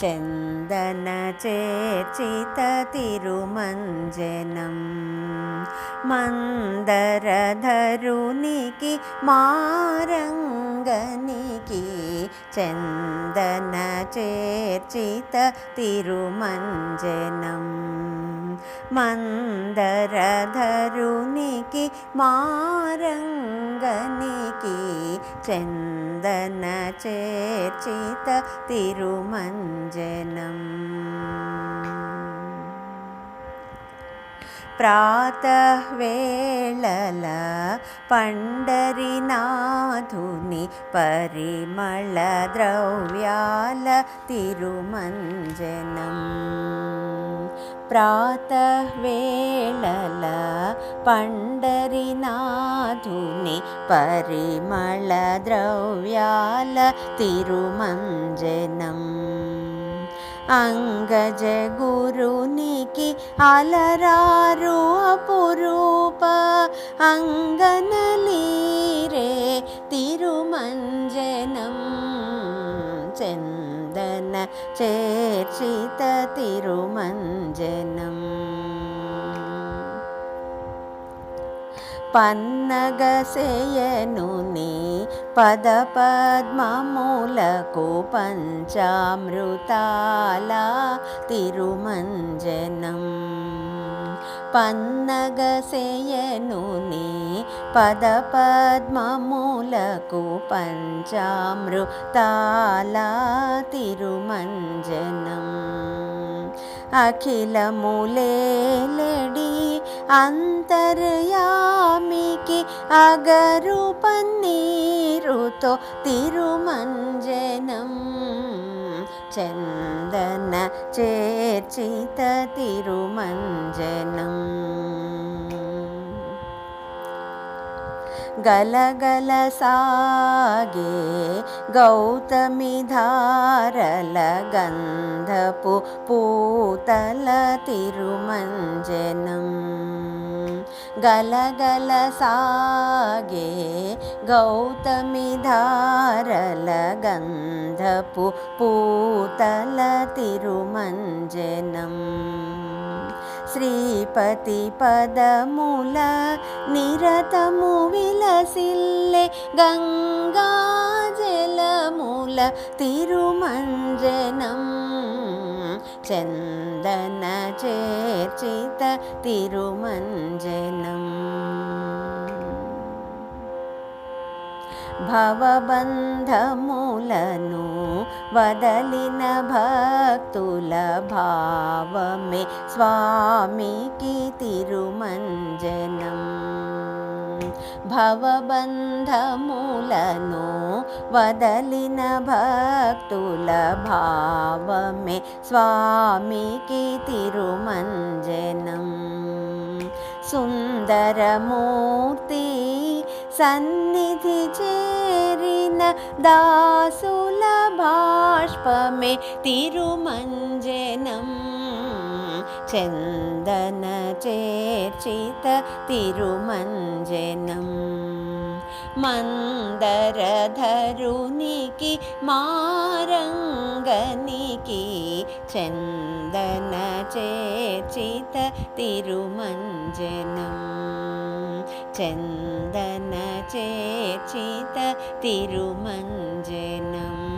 చందన చేర్చిత తిరుమంజనం మందరధరునికి మారంగనికి చందన చేర్చిత తిరుమంజనం మందరధరునికి మారంగనికి చందన చేర్చిత తిరుమంజనం ప్రాతవేళల పండరినాథుని పరిమళ ద్రవ్యాల తిరుమంజనం प्रातःवेळल पण्डरिनाधुनि परिमलद्रव्याल तिरुमञ्जनम् अङ्गजगुरुनिकि अलरारु अपुरूप अङ्गनलीरे तिरुमन् चेर्षिततिरुमञ्जनम् पन्नगसेयनुनि पदपद्ममूलको पञ्चामृताला तिरुमञ्जनम् पन्नगसेयनुनि पदपद्ममूलको पञ्चामृतालातिरुमञ्जनम्। अखिलमूले लेडी अन्तर्यामिके अगरुपन्नीरुतो तिरुमञ्जनम्। चन्दन चेर्चित तिरुमञ्जनम्। గలగల సాగే గౌతమి ధారల గంధపు పూతల తిరుమంజనం. గలగల సాగే గౌతమి ధారల గంధపు పూతల తిరుమంజనం. శ్రీపతి పదముల నిరతము విలసిల్లే గంగా జలముల తిరుమంజనం. చందన చేర్చిత తిరుమంజనం. భవబంధములను వదలిన భక్తుల భావమే స్వామికి తిరుమంజనం భవబంధములను వదలిన భక్తుల భావమే స్వామికి తిరుమంజనం సుందరమూర్తి సన్నిధి చేరిన దాసుల బాష్పమే తిరుమంజనం చందన చేర్చిత తిరుమంజనం మందరధరునికి మారంగనికి చందన చేర్చిత चन्दनचेचित तिरुमञ्जनम्।